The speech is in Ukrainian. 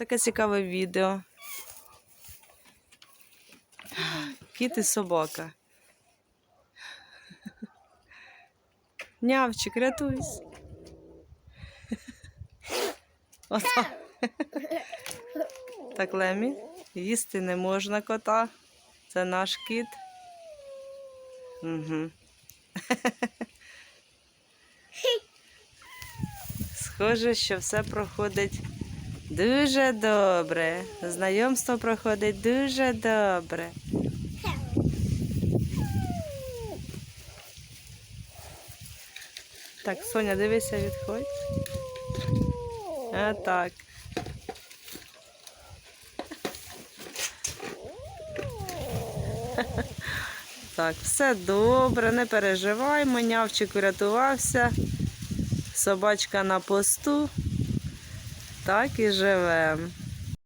Таке цікаве відео. Кіт і собака. Нявчик, рятуйся. Отак. Так, Лемі, їсти не можна кота. Це наш кіт. Угу. Схоже, що все проходить дуже добре. Знайомство проходить дуже добре. Так, Соня, дивися, відходь. А так. Так, все добре, не переживаймо, нявчик врятувався. Собачка на посту. Так і живемо.